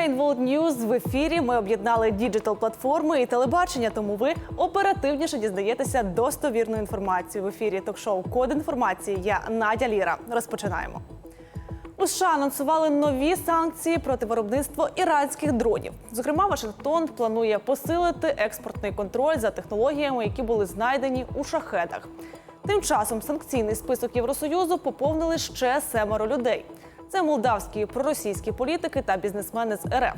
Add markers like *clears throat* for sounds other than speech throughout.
Ukraine World News в ефірі. Ми об'єднали діджитал платформи і телебачення, тому ви оперативніше дізнаєтеся достовірну інформацію в ефірі. Ток-шоу Код інформації. Я Надя Ліра. Розпочинаємо. У США анонсували нові санкції проти виробництва іранських дронів. Зокрема, Вашингтон планує посилити експортний контроль за технологіями, які були знайдені у шахедах. Тим часом санкційний список Євросоюзу поповнили ще семеро людей. Це молдавські проросійські політики та бізнесмени з РФ.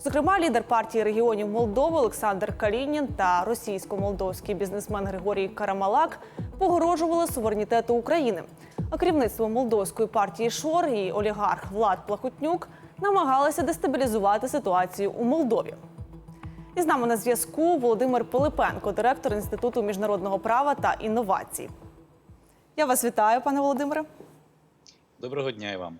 Зокрема, лідер партії регіонів Молдови Олександр Калінін та російсько-молдовський бізнесмен Григорій Карамалак погрожували суверенітету України. А керівництво молдовської партії Шор і олігарх Влад Плахотнюк намагалися дестабілізувати ситуацію у Молдові. І з нами на зв'язку Володимир Пилипенко, директор Інституту міжнародного права та інновацій. Я вас вітаю, пане Володимире. Доброго дня і вам.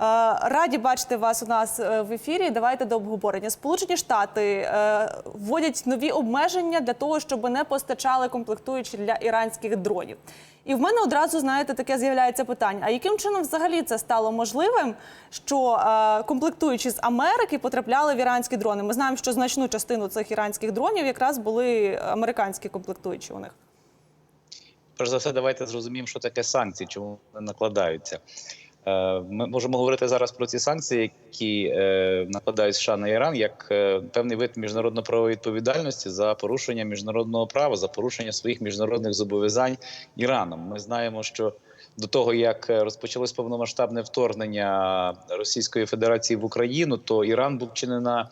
Е, Раді бачити вас у нас е, в ефірі. Давайте до обговорення. Сполучені Штати е, вводять нові обмеження для того, щоб не постачали комплектуючі для іранських дронів. І в мене одразу знаєте таке з'являється питання: а яким чином взагалі це стало можливим, що комплектуючі з Америки потрапляли в іранські дрони? Ми знаємо, що значну частину цих іранських дронів якраз були американські комплектуючі у них. Перш за все, давайте зрозуміємо, що таке санкції, чому вони накладаються. Е, Ми можемо говорити зараз про ці санкції, які е, накладають США на Іран, як е, певний вид міжнародно-правової відповідальності за порушення міжнародного права, за порушення своїх міжнародних зобов'язань Іраном. Ми знаємо, що до того як розпочалось повномасштабне вторгнення Російської Федерації в Україну, то Іран був чи не на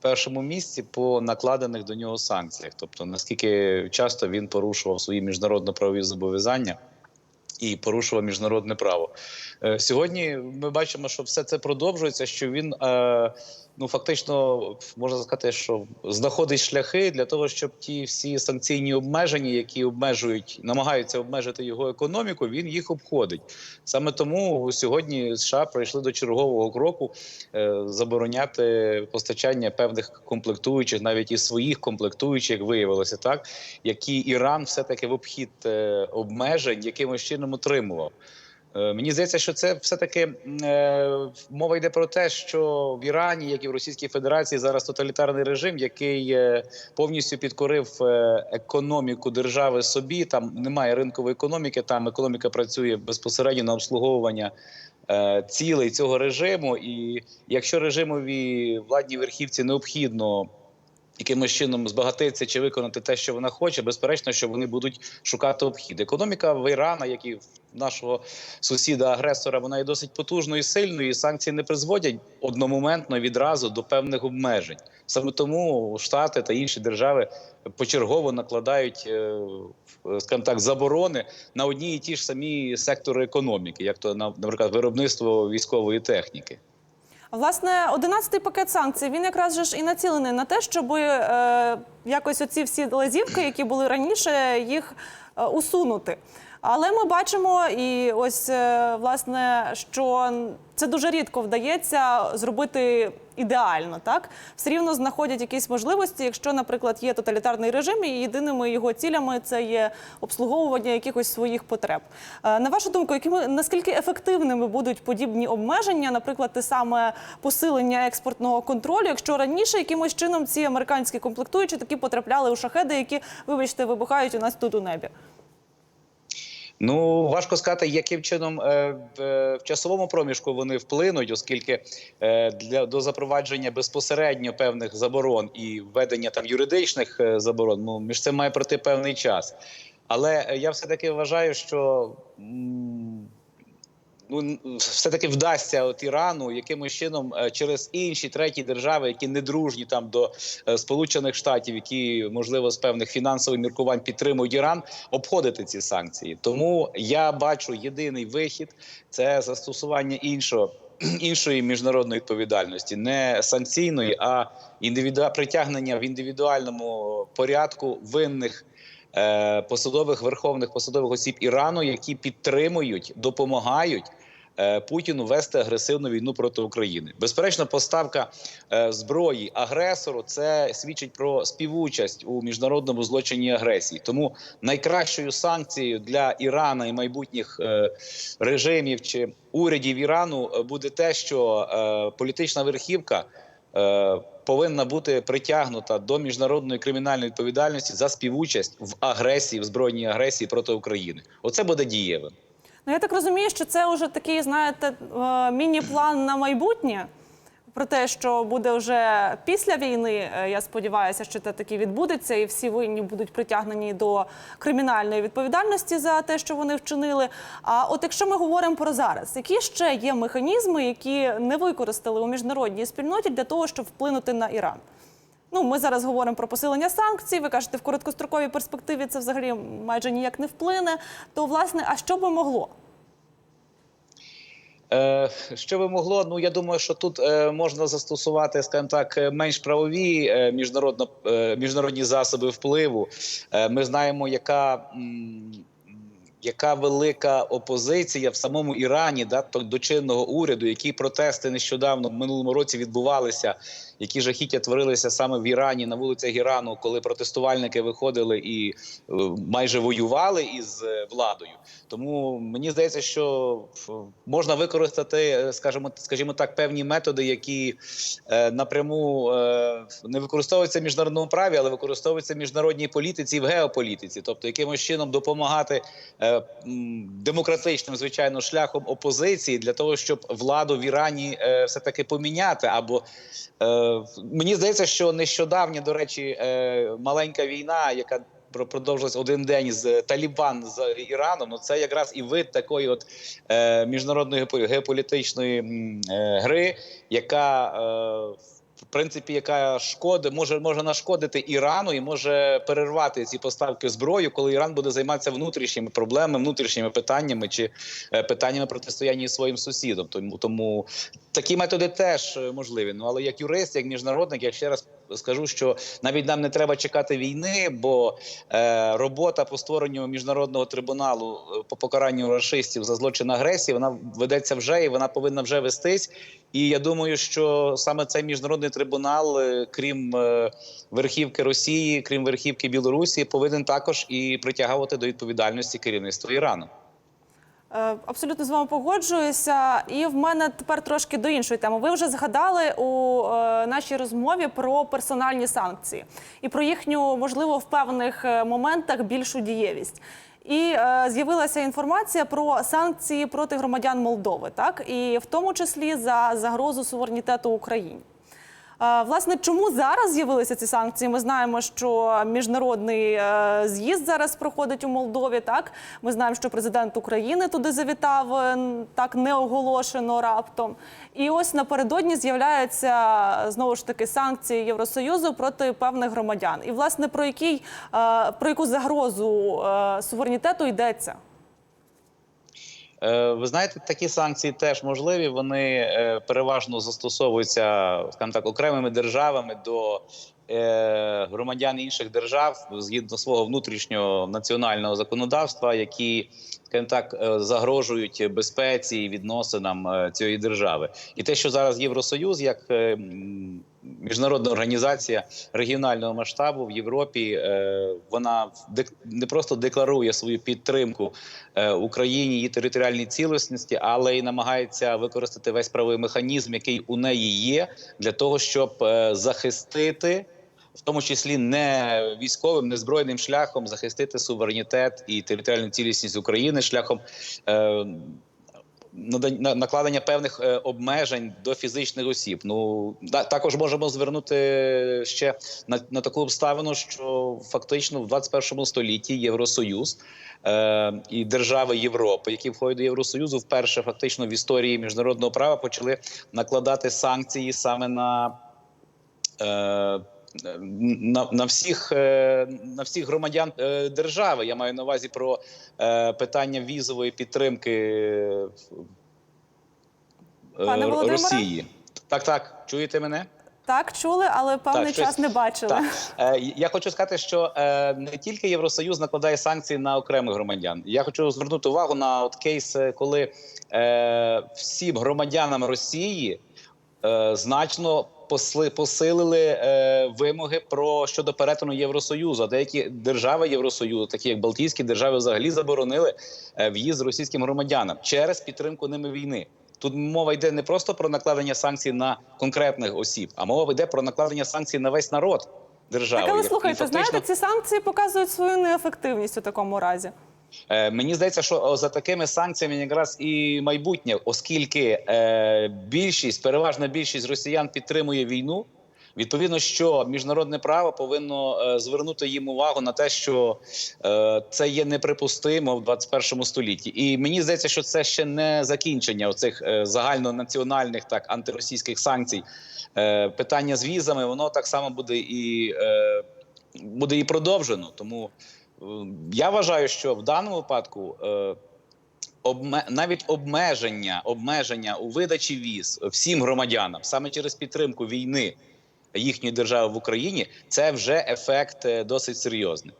першому місці по накладених до нього санкціях, тобто наскільки часто він порушував свої міжнародно-правові зобов'язання. І порушував міжнародне право Е, сьогодні. Ми бачимо, що все це продовжується. Що він е, ну фактично можна сказати, що знаходить шляхи для того, щоб ті всі санкційні обмеження, які обмежують, намагаються обмежити його економіку, він їх обходить. Саме тому сьогодні США прийшли до чергового кроку е, забороняти постачання певних комплектуючих, навіть і своїх комплектуючих, як виявилося так, які Іран все таки в обхід е, обмежень якимось чином отримував. Е, Мені здається, що це все таки е, мова йде про те, що в Ірані, як і в Російській Федерації, зараз тоталітарний режим, який е, повністю підкорив економіку держави собі. Там немає ринкової економіки, там економіка працює безпосередньо на обслуговування цілей цього режиму. І якщо режимові владній верхівці необхідно якимось чином збагатитися чи виконати те, що вона хоче, безперечно, що вони будуть шукати обхід. Економіка в Ірана, як і в нашого сусіда-агресора, вона є досить потужною і сильною. і Санкції не призводять одномоментно відразу до певних обмежень. Саме тому Штати та інші держави почергово накладають, е, скажімо так, заборони на одні і ті ж самі сектори економіки, як то наприклад, виробництво військової техніки. Власне, 11-й пакет санкцій він якраз же ж і націлений на те, щоб е, якось оці всі лазівки, які були раніше, їх е, усунути. Але ми бачимо, і ось е, власне, що це дуже рідко вдається зробити ідеально. Так все рівно знаходять якісь можливості, якщо, наприклад, є тоталітарний режим, і єдиними його цілями це є обслуговування якихось своїх потреб. Е, На вашу думку, якими наскільки ефективними будуть подібні обмеження, наприклад, те саме посилення експортного контролю, якщо раніше якимось чином ці американські комплектуючі такі потрапляли у шахеди, які, вибачте, вибухають у нас тут у небі? Ну важко сказати, яким чином е, е, в часовому проміжку вони вплинуть, оскільки е, для до запровадження безпосередньо певних заборон і введення там юридичних заборон, ну між цим має пройти певний час. Але я все таки вважаю, що ну все таки вдасться от Ірану якимось чином е, через інші треті держави, які не дружні там до е, Сполучених Штатів, які можливо з певних фінансових міркувань підтримують Іран, обходити ці санкції. Тому я бачу єдиний вихід це застосування іншого. *clears throat* Іншої міжнародної відповідальності, не санкційної, а індивіду... притягнення в індивідуальному порядку винних е, посадових верховних посадових осіб Ірану, які підтримують, допомагають Путіну вести агресивну війну проти України. Безперечно, поставка е, зброї агресору це свідчить про співучасть у міжнародному злочині агресії. Тому найкращою санкцією для Ірана і майбутніх е, режимів чи урядів Ірану е, буде те, що е, політична верхівка е, повинна бути притягнута до міжнародної кримінальної відповідальності за співучасть в агресії, в збройній агресії проти України. Оце буде дієвим. Ну я так розумію, що це вже такий, знаєте, е, міні-план на майбутнє. Про те, що буде вже після війни, Е, я сподіваюся, що це таки відбудеться, і всі винні будуть притягнені до кримінальної відповідальності за те, що вони вчинили. А от якщо ми говоримо про зараз, які ще є механізми, які не використали у міжнародній спільноті для того, щоб вплинути на Іран? Ну, ми зараз говоримо про посилення санкцій. Ви кажете, в короткостроковій перспективі це взагалі майже ніяк не вплине. То власне, а що би могло? Е, Що би могло? Ну я думаю, що тут е, можна застосувати, скажімо так, е, менш правові міжнародно, міжнародні засоби впливу. Ми знаємо, яка. Яка велика опозиція в самому Ірані да, до чинного уряду, які протести нещодавно в минулому році відбувалися, які жахіття творилися саме в Ірані на вулицях Ірану, коли протестувальники виходили і е, майже воювали із е, владою. Тому мені здається, що можна використати, е, скажімо, скажімо так, певні методи, які напряму не використовуються в міжнародному праві, але використовуються в міжнародній політиці і в геополітиці, тобто якимось чином допомагати демократичним, звичайно, шляхом опозиції для того, щоб владу в Ірані все таки поміняти. Або мені здається, що нещодавня, до речі, е, маленька війна, яка про- продовжилась один день з Талібан з Іраном. Ну це якраз і вид такої от е, міжнародної геополі- геополітичної е, гри, яка е, в принципі яка шкоди може може нашкодити Ірану і може перервати ці поставки зброї, коли Іран буде займатися внутрішніми проблемами, внутрішніми питаннями чи е, питаннями протистояння своїм сусідом. Тому тому такі методи теж е, можливі. Ну але як юрист, як міжнародник, я ще раз скажу, що навіть нам не треба чекати війни, бо е, робота по створенню міжнародного трибуналу е, по покаранню расистів за злочин агресії вона ведеться вже і вона повинна вже вестись. І я думаю, що саме цей міжнародний трибунал, е, крім е, верхівки Росії, крім верхівки Білорусі, повинен також і притягувати до відповідальності керівництво Ірану. Е, Абсолютно з вами погоджуюся. І в мене тепер трошки до іншої теми. Ви вже згадали у е, нашій розмові про персональні санкції і про їхню, можливо, в певних е, моментах більшу дієвість. І з'явилася інформація про санкції проти громадян Молдови, так і в тому числі за загрозу суверенітету України. Е, Власне, чому зараз з'явилися ці санкції? Ми знаємо, що міжнародний е, з'їзд зараз проходить у Молдові. Так ми знаємо, що президент України туди завітав е, так неоголошено раптом. І ось напередодні з'являються знову ж таки санкції Євросоюзу проти певних громадян. І власне про який е, про яку загрозу е, суверенітету йдеться? Е, Ви знаєте, такі санкції теж можливі. Вони е, переважно застосовуються, скажімо так, окремими державами до е, громадян інших держав згідно свого внутрішнього національного законодавства, які скажімо так е, загрожують безпеці і відносинам е, цієї держави. І те, що зараз Євросоюз, як е, міжнародна організація регіонального масштабу в Європі, вона не просто декларує свою підтримку Україні її територіальній цілісності, але й намагається використати весь правовий механізм, який у неї є, для того, щоб захистити. В тому числі не військовим, не збройним шляхом захистити суверенітет і територіальну цілісність України шляхом е, накладення певних е, обмежень до фізичних осіб. Ну також можемо звернути ще на, на таку обставину, що фактично в 21 столітті Євросоюз е, і держави Європи, які входять до Євросоюзу, вперше фактично в історії міжнародного права почали накладати санкції саме на. Е, на, на всіх е, на всіх громадян е, держави я маю на увазі про е, питання візової підтримки Пане Росії. Так, так, чуєте мене? Так, чули, але певний щось- час не бачили. Так. Е, я хочу сказати, що е, не тільки Євросоюз накладає санкції на окремих громадян. Я хочу звернути увагу на от кейс, коли е, всім громадянам Росії е, значно посли, посилили е, вимоги про щодо перетину Євросоюзу. А деякі держави Євросоюзу, такі як Балтійські держави, взагалі заборонили е, в'їзд російським громадянам через підтримку ними війни. Тут мова йде не просто про накладення санкцій на конкретних осіб, а мова йде про накладення санкцій на весь народ держави. Так, але слухайте, фактично- знаєте, ці санкції показують свою неефективність у такому разі. Е, Мені здається, що за такими санкціями якраз і майбутнє, оскільки е, більшість, переважна більшість росіян підтримує війну. Відповідно, що міжнародне право повинно е, звернути їм увагу на те, що це є неприпустимо в 21 столітті. І мені здається, що це ще не закінчення оцих е, загальнонаціональних так антиросійських санкцій. Питання з візами, воно так само буде і буде і продовжено. Тому я вважаю, що в даному випадку е, обме- навіть обмеження, обмеження у видачі віз всім громадянам саме через підтримку війни їхньої держави в Україні, це вже ефект е, досить серйозний.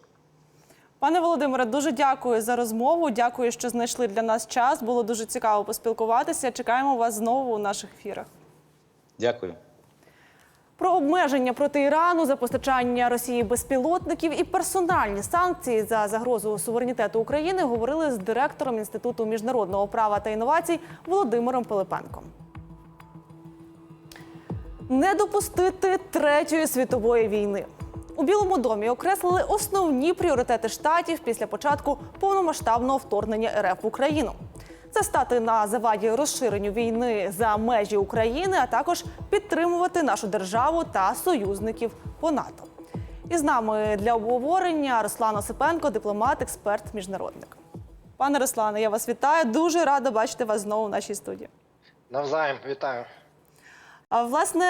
Пане Володимире, дуже дякую за розмову. Дякую, що знайшли для нас час. Було дуже цікаво поспілкуватися. Чекаємо вас знову у наших ефірах. Дякую. Про обмеження проти Ірану за постачання Росії безпілотників і персональні санкції за загрозу суверенітету України говорили з директором інституту міжнародного права та інновацій Володимиром Пилипенком. Не допустити третьої світової війни. У Білому домі окреслили основні пріоритети штатів після початку повномасштабного вторгнення РФ в Україну. Це стати на заваді розширенню війни за межі України, а також підтримувати нашу державу та союзників по НАТО. І з нами для обговорення Руслан Осипенко, дипломат, експерт, міжнародник. Пане Руслане, я вас вітаю. Дуже рада бачити вас знову в нашій студії. Навзаєм, вітаю. А власне,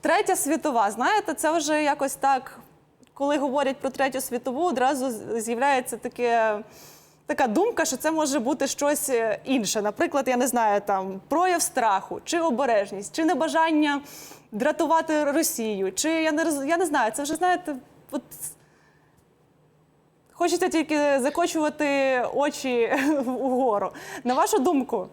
третя світова, знаєте, це вже якось так, коли говорять про третю світову, одразу з'являється таке. Така думка, що це може бути щось е, інше. Наприклад, я не знаю, там прояв страху, чи обережність, чи небажання дратувати Росію, чи я не я не знаю. Це вже знаєте, от хочеться тільки закочувати очі *laughs* вгору. На вашу думку,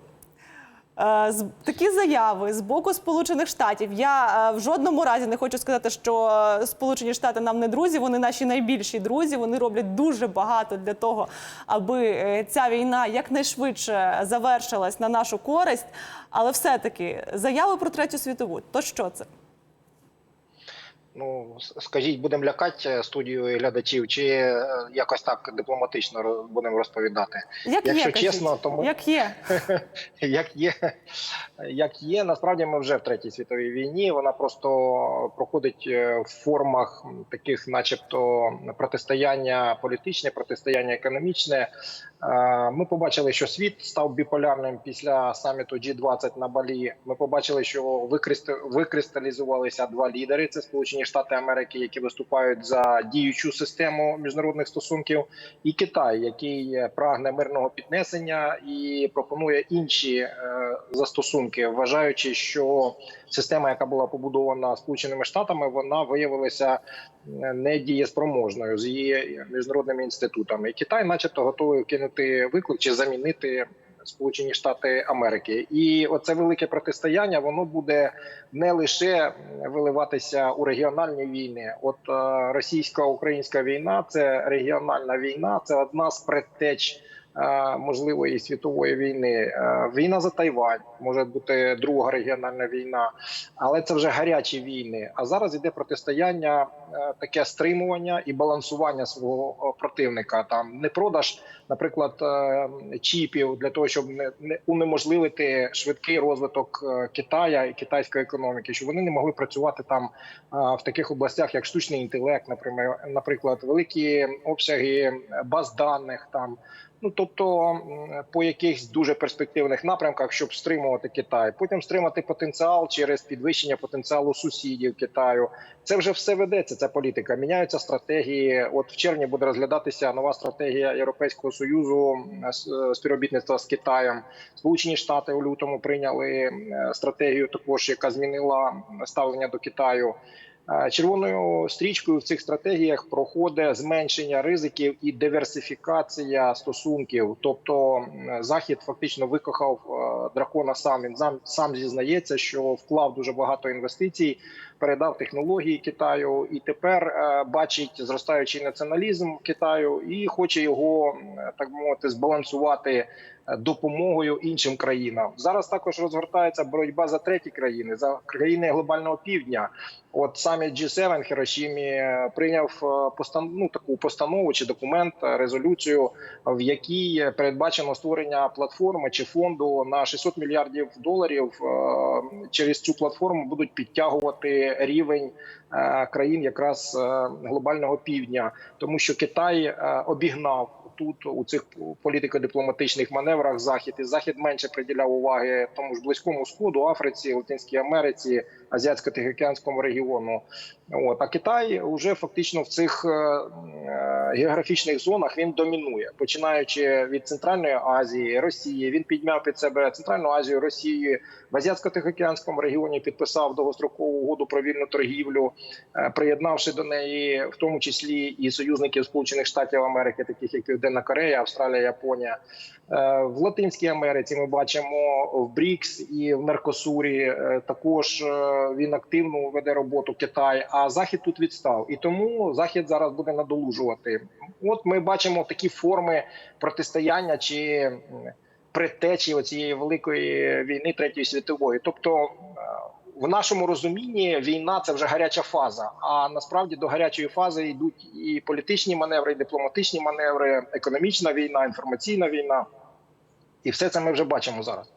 Такі заяви з боку Сполучених Штатів. Я е, в жодному разі не хочу сказати, що е, Сполучені Штати нам не друзі. Вони наші найбільші друзі. Вони роблять дуже багато для того, аби е, ця війна якнайшвидше завершилась на нашу користь. Але все-таки заяви про третю світову. То що це? Ну скажіть, будемо лякати студію глядачів, чи е, якось так дипломатично будемо розповідати? Як Якщо є, чесно, то ми- як є? *laughs* Як є, як є, насправді ми вже в третій світовій війні. Вона просто проходить е, в формах таких, начебто, протистояння політичне, протистояння економічне. Е, Ми побачили, що світ став біполярним після саміту G20 на Балі. Ми побачили, що викристалізувалися два лідери: це Сполучені Штати Америки, які виступають за діючу систему міжнародних стосунків, і Китай, який е, прагне мирного піднесення і пропонує інші е, застосунки, вважаючи, що система, яка була побудована Сполученими Штатами, вона виявилася е, недієспроможною з її міжнародними інститутами. І Китай, начебто, готовий кинути виклик чи замінити. Сполучені Штати Америки, і оце велике протистояння воно буде не лише виливатися у регіональні війни. От е, російсько-українська війна це регіональна війна, це одна з предтеч можливої світової війни. Е, Війна за Тайвань може бути друга регіональна війна, але це вже гарячі війни. А зараз іде протистояння, е, таке стримування і балансування свого е, противника. Там не продаж, наприклад, е, чіпів для того, щоб не, не унеможливити швидкий розвиток е, Китая і китайської економіки, щоб вони не могли працювати там в таких областях, як штучний інтелект, наприклад, великі обсяги баз даних там. Ну тобто по якихось дуже перспективних напрямках, щоб стримувати Китай, потім стримати потенціал через підвищення потенціалу сусідів Китаю. Це вже все ведеться. Ця політика. Міняються стратегії. От в червні буде розглядатися нова стратегія Європейського союзу е, е, співробітництва з Китаєм. Сполучені Штати у лютому прийняли е, стратегію, також яка змінила ставлення до Китаю. Е, Червоною стрічкою в цих стратегіях проходить зменшення ризиків і диверсифікація стосунків. Тобто захід фактично викохав е, дракона сам. Він сам, зізнається, що вклав дуже багато інвестицій передав технології Китаю, і тепер е, бачить зростаючий націоналізм Китаю і хоче його так мовити збалансувати допомогою іншим країнам. Зараз також розгортається боротьба за треті країни, за країни глобального півдня. От саміт G7 в Хірошімі е, прийняв е, ну, таку постанову чи документ, е, резолюцію, в якій передбачено створення платформи чи фонду на 600 мільярдів доларів. Через цю платформу будуть підтягувати рівень країн якраз глобального півдня, тому що Китай обігнав. Тут у цих політико-дипломатичних маневрах захід і захід менше приділяв уваги тому ж близькому сходу, Африці, Латинській Америці, Азіатсько-Тихоокеанському регіону. От а Китай вже фактично в цих е, е, географічних зонах він домінує, починаючи від Центральної Азії, Росії. Він підмяв під себе Центральну Азію, Росію в Азіатсько-Тихоокеанському регіоні. Підписав довгострокову угоду про вільну торгівлю, е, приєднавши до неї в тому числі і союзників Сполучених Штатів Америки, таких як Південна Корея, Австралія, Японія. Е, В Латинській Америці ми бачимо в БРІКС і в Меркосурі е, також е, він активно веде роботу Китай. А захід тут відстав, і тому захід зараз буде надолужувати. От ми бачимо такі форми протистояння чи м, предтечі цієї великої війни третьої світової. Тобто, в нашому розумінні війна це вже гаряча фаза. А насправді до гарячої фази йдуть і політичні маневри, і дипломатичні маневри, економічна війна, інформаційна війна. І все це ми вже бачимо зараз.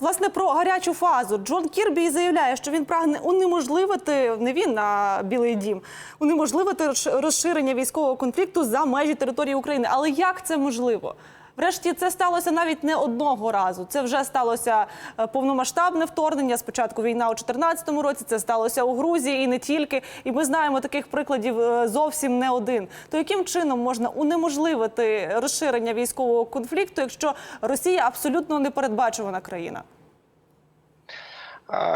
Власне, про гарячу фазу Джон Кірбі заявляє, що він прагне унеможливити не він на Білий Дім, унеможливити розширення військового конфлікту за межі території України. Але як це можливо? Врешті це сталося навіть не одного разу. Це вже сталося е, повномасштабне вторгнення. Спочатку війна у 2014 році. Це сталося у Грузії і не тільки. І ми знаємо таких прикладів е, зовсім не один. То яким чином можна унеможливити розширення військового конфлікту, якщо Росія абсолютно непередбачувана країна?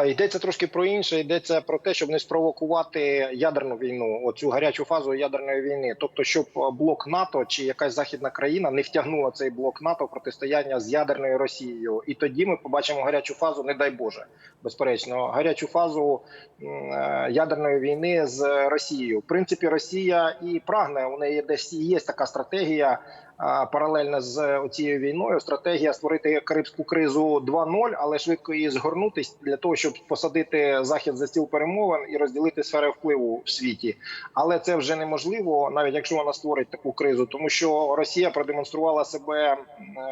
Йдеться трошки про інше. Йдеться про те, щоб не спровокувати ядерну війну, оцю гарячу фазу ядерної війни. Тобто, щоб блок НАТО чи якась західна країна не втягнула цей блок НАТО в протистояння з ядерною Росією. І тоді ми побачимо гарячу фазу, не дай Боже, безперечно, гарячу фазу е, ядерної війни з Росією. В принципі, Росія і прагне. У неї десь є така стратегія. Паралельно з цією війною стратегія створити карибську кризу 2.0, але швидко її згорнути для того, щоб посадити захід за стіл перемовин і розділити сфери впливу в світі. Але це вже неможливо, навіть якщо вона створить таку кризу, тому що Росія продемонструвала себе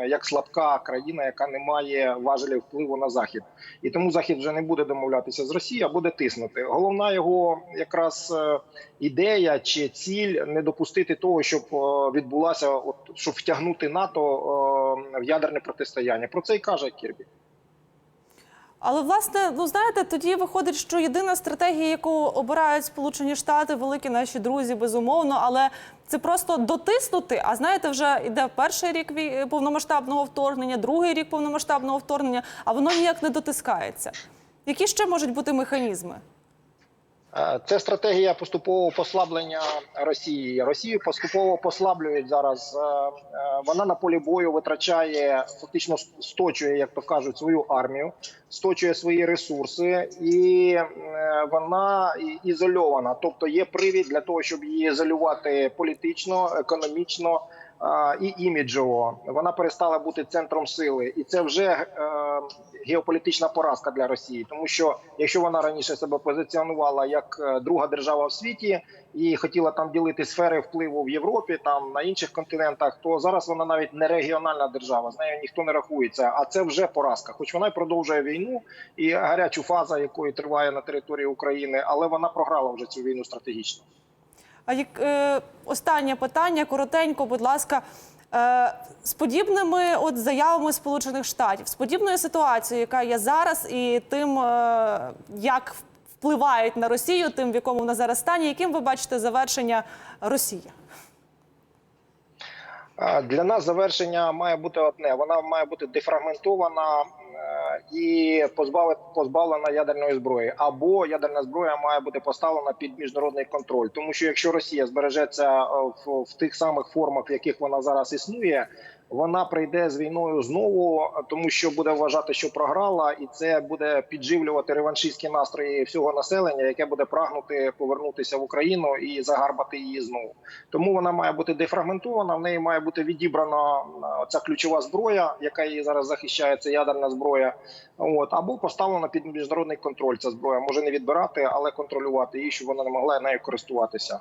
як слабка країна, яка не має важелів впливу на захід, і тому захід вже не буде домовлятися з Росією, а буде тиснути. Головна його якраз е, ідея чи ціль не допустити того, щоб е, відбулася, от щоб втягнути НАТО е, в ядерне протистояння. Про це й каже Кірбі. Але власне, ну знаєте, тоді виходить, що єдина стратегія, яку обирають Сполучені Штати, великі наші друзі, безумовно, але це просто дотиснути. А знаєте, вже йде перший рік повномасштабного вторгнення, другий рік повномасштабного вторгнення, а воно ніяк не дотискається. Які ще можуть бути механізми? Е, Це стратегія поступового послаблення Росії. Росію поступово послаблюють зараз. Е, е, Вона на полі бою витрачає фактично сточує, як то кажуть, свою армію, сточує свої ресурси, і вона ізольована. Тобто є привід для того, щоб її ізолювати політично, економічно. І іміджово вона перестала бути центром сили, і це вже е, геополітична поразка для Росії, тому що якщо вона раніше себе позиціонувала як е, друга держава в світі і хотіла там ділити сфери впливу в Європі, там на інших континентах, то зараз вона навіть не регіональна держава, з нею ніхто не рахується. А це вже поразка. Хоч вона й продовжує війну і гарячу фаза, якої триває на території України, але вона програла вже цю війну стратегічно. А як е, останнє питання, коротенько, будь ласка. Е, з подібними от заявами Сполучених Штатів, з подібною ситуацією, яка є зараз, і тим, е, як впливають на Росію, тим, в якому вона зараз стані, яким ви бачите завершення Росії? Для нас завершення має бути одне: вона має бути дефрагментована е, і позбавлена, ядерної зброї, або ядерна зброя має бути поставлена під міжнародний контроль. Тому що якщо Росія збережеться е, в, в тих самих формах, в яких вона зараз існує, вона прийде з війною знову, тому що буде вважати, що програла, і це буде підживлювати реваншистські настрої всього населення, яке буде прагнути повернутися в Україну і загарбати її знову. Тому вона має бути дефрагментована. В неї має бути відібрана е, ця ключова зброя, яка її зараз захищає. Це ядерна зброя. От або поставлена під міжнародний контроль. Ця зброя може не відбирати, але контролювати її, щоб вона не могла нею користуватися.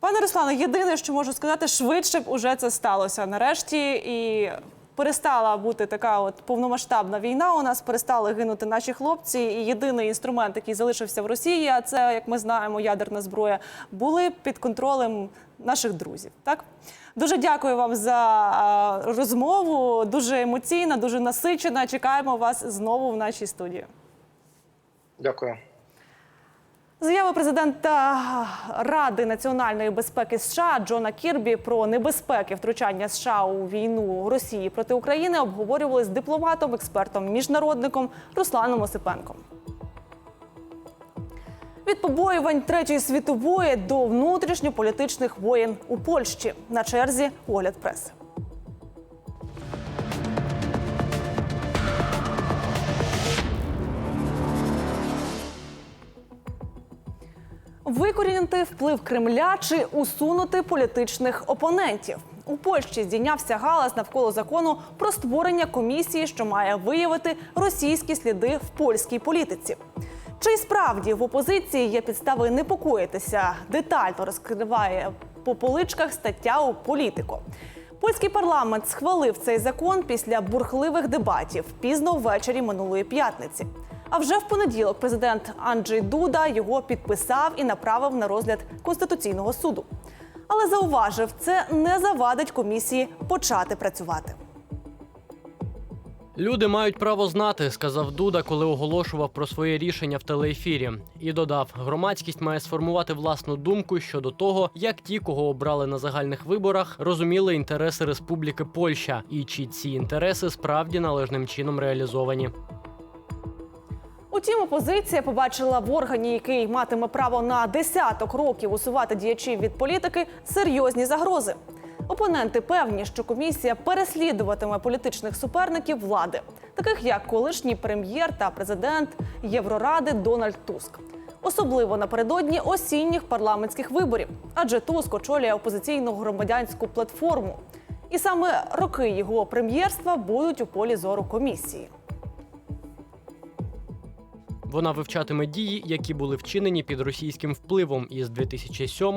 Пане Руслане, єдине, що можу сказати, швидше б уже це сталося нарешті і. Перестала бути така от повномасштабна війна. У нас перестали гинути наші хлопці. І єдиний інструмент, який залишився в Росії, а це, як ми знаємо, ядерна зброя, були під контролем наших друзів. Так дуже дякую вам за розмову. Дуже емоційна, дуже насичена. Чекаємо вас знову в нашій студії. Дякую. Заява президента Ради національної безпеки США Джона Кірбі про небезпеки втручання США у війну Росії проти України обговорювали з дипломатом, експертом, міжнародником Русланом Осипенком. Від побоювань Третьої світової до внутрішньополітичних воєн у Польщі на черзі огляд преси. Викорінити вплив Кремля чи усунути політичних опонентів. У Польщі здійнявся галас навколо закону про створення комісії, що має виявити російські сліди в польській політиці. Чи справді в опозиції є підстави непокоїтися? Детально розкриває по поличках стаття у політико. Польський парламент схвалив цей закон після бурхливих дебатів пізно ввечері минулої п'ятниці. А вже в понеділок президент Анджей Дуда його підписав і направив на розгляд Конституційного суду. Але зауважив, це не завадить комісії почати працювати. Люди мають право знати, сказав Дуда, коли оголошував про своє рішення в телеефірі. І додав, громадськість має сформувати власну думку щодо того, як ті, кого обрали на загальних виборах, розуміли інтереси Республіки Польща, і чи ці інтереси справді належним чином реалізовані. Утім, опозиція побачила в органі, який матиме право на десяток років усувати діячів від політики, серйозні загрози. Опоненти певні, що комісія переслідуватиме політичних суперників влади, таких як колишній прем'єр та президент Євроради Дональд Туск. Особливо напередодні осінніх парламентських виборів, адже Туск очолює опозиційну громадянську платформу. І саме роки його прем'єрства будуть у полі зору комісії. Вона вивчатиме дії, які були вчинені під російським впливом із 2007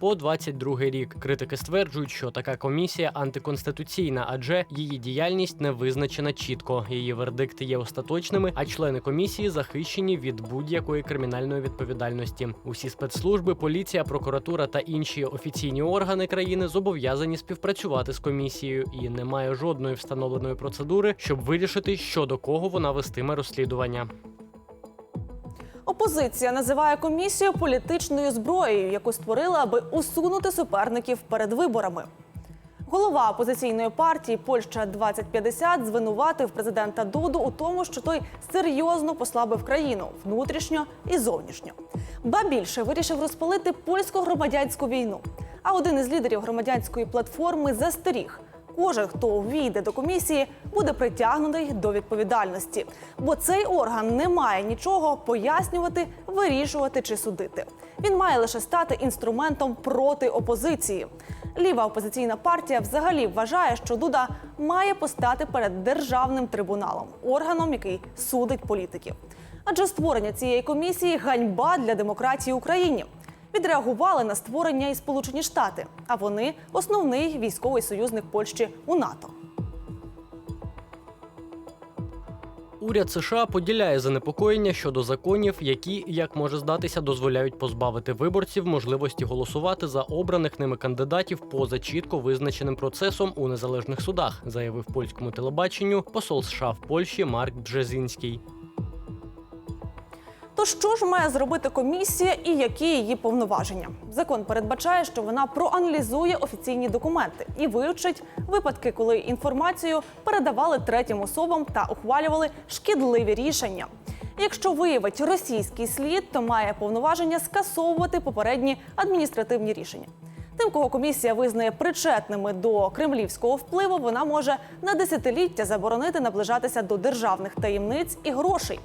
по 22 рік. Критики стверджують, що така комісія антиконституційна, адже її діяльність не визначена чітко. Її вердикти є остаточними, а члени комісії захищені від будь-якої кримінальної відповідальності. Усі спецслужби, поліція, прокуратура та інші офіційні органи країни зобов'язані співпрацювати з комісією, і немає жодної встановленої процедури, щоб вирішити, щодо кого вона вестиме розслідування. Опозиція називає комісію політичною зброєю, яку створила, аби усунути суперників перед виборами. Голова опозиційної партії Польща 2050 звинуватив президента Дуду у тому, що той серйозно послабив країну внутрішньо і зовнішньо. Ба більше вирішив розпалити польсько-громадянську війну. А один із лідерів громадянської платформи застеріг. Кожен, хто увійде до комісії, буде притягнутий до відповідальності, бо цей орган не має нічого пояснювати, вирішувати чи судити. Він має лише стати інструментом проти опозиції. Ліва опозиційна партія взагалі вважає, що Дуда має постати перед державним трибуналом, органом, який судить політиків. Адже створення цієї комісії ганьба для демократії в Україні. Відреагували на створення і Сполучені Штати, а вони основний військовий союзник Польщі у НАТО. Уряд США поділяє занепокоєння щодо законів, які, як може здатися, дозволяють позбавити виборців можливості голосувати за обраних ними кандидатів поза чітко визначеним процесом у незалежних судах, заявив польському телебаченню посол США в Польщі Марк Бджезінський. То що ж має зробити комісія і які її повноваження? Закон передбачає, що вона проаналізує офіційні документи і вивчить випадки, коли інформацію передавали третім особам та ухвалювали шкідливі рішення. Якщо виявить російський слід, то має повноваження скасовувати попередні адміністративні рішення. Тим, кого комісія визнає причетними до кремлівського впливу, вона може на десятиліття заборонити наближатися до державних таємниць і грошей.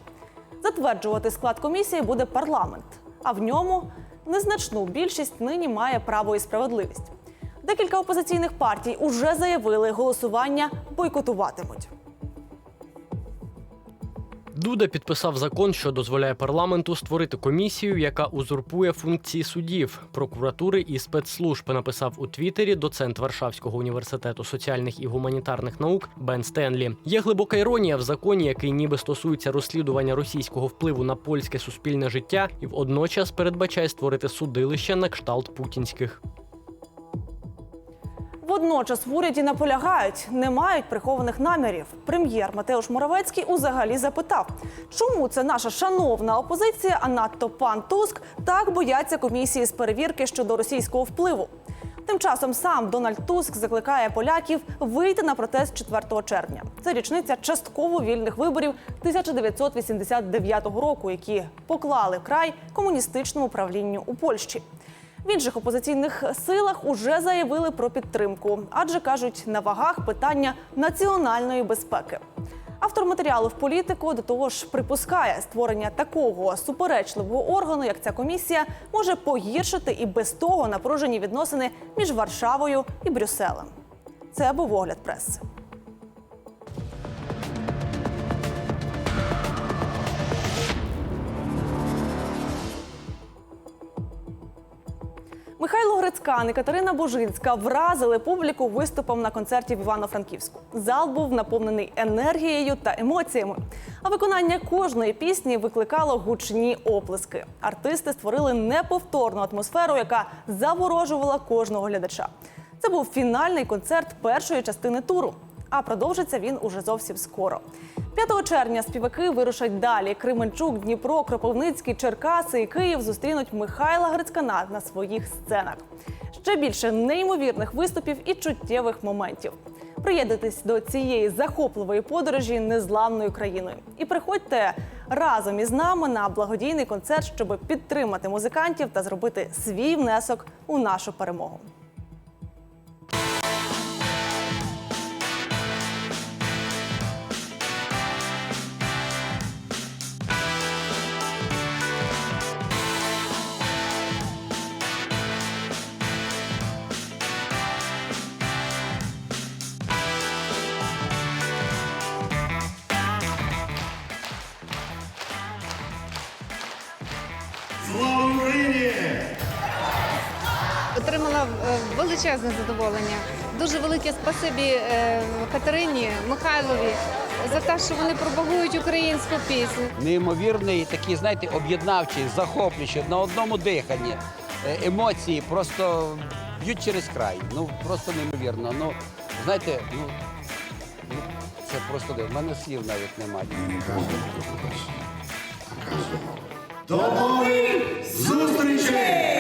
Затверджувати склад комісії буде парламент, а в ньому незначну більшість нині має право і справедливість. Декілька опозиційних партій уже заявили, голосування бойкотуватимуть. Дуда підписав закон, що дозволяє парламенту створити комісію, яка узурпує функції судів, прокуратури і спецслужб. Написав у Твіттері доцент Варшавського університету соціальних і гуманітарних наук Бен Стенлі. Є глибока іронія в законі, який ніби стосується розслідування російського впливу на польське суспільне життя, і водночас передбачає створити судилище на кшталт путінських. Водночас в уряді наполягають, не мають прихованих намірів. Прем'єр Матеуш Моравецький узагалі запитав, чому це наша шановна опозиція, а надто пан Туск, так бояться комісії з перевірки щодо російського впливу. Тим часом сам Дональд Туск закликає поляків вийти на протест 4 червня. Це річниця частково вільних виборів 1989 року, які поклали край комуністичному правлінню у Польщі. В інших опозиційних силах уже заявили про підтримку, адже кажуть, на вагах питання національної безпеки. Автор матеріалу в політику до того ж припускає, створення такого суперечливого органу, як ця комісія, може погіршити і без того напружені відносини між Варшавою і Брюсселем. Це був огляд преси. Михайло Грицькан і Катерина Божинська вразили публіку виступом на концерті в Івано-Франківську. Зал був наповнений енергією та емоціями. А виконання кожної пісні викликало гучні оплески. Артисти створили неповторну атмосферу, яка заворожувала кожного глядача. Це був фінальний концерт першої частини туру. А продовжиться він уже зовсім скоро. 5 червня співаки вирушать далі. Кременчук, Дніпро, Кропивницький, Черкаси і Київ зустрінуть Михайла Грицькана на своїх сценах. Ще більше неймовірних виступів і чуттєвих моментів. Приєднуйтесь до цієї захопливої подорожі незламною країною і приходьте разом із нами на благодійний концерт, щоб підтримати музикантів та зробити свій внесок у нашу перемогу. Величезне задоволення. Дуже велике спасибі е, Катерині Михайлові за те, що вони пропагують українську пісню. неймовірний, такий, знаєте, об'єднавчий, захоплюючий, на одному диханні. Е, Емоції просто б'ють через край. Ну просто неймовірно. Ну, знаєте, ну, ну це просто диво. В мене слів навіть немає. До нових зустрічей!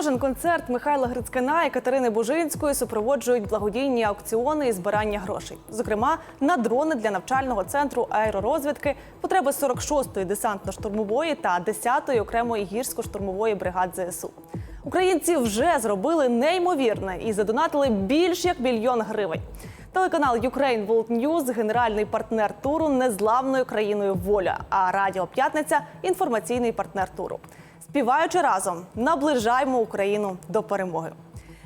Кожен концерт Михайла Грицькана і Катерини Бужинської супроводжують благодійні аукціони і збирання грошей. Зокрема, на дрони для навчального центру аеророзвідки, потреби 46-ї десантно-штурмової та 10-ї окремої гірсько-штурмової бригад ЗСУ. Українці вже зробили неймовірне і задонатили більш як мільйон гривень. Телеканал Ukraine World News – генеральний партнер туру незламною країною воля. А Радіо П'ятниця інформаційний партнер туру. Співаючи разом, наближаємо Україну до перемоги.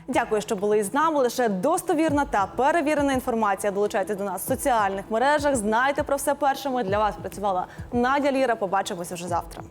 Дякую, що були із нами. Лише достовірна та перевірена інформація. Долучайтесь до нас в соціальних мережах. Знайте про все першими. Для вас працювала Надя Ліра. Побачимося вже завтра.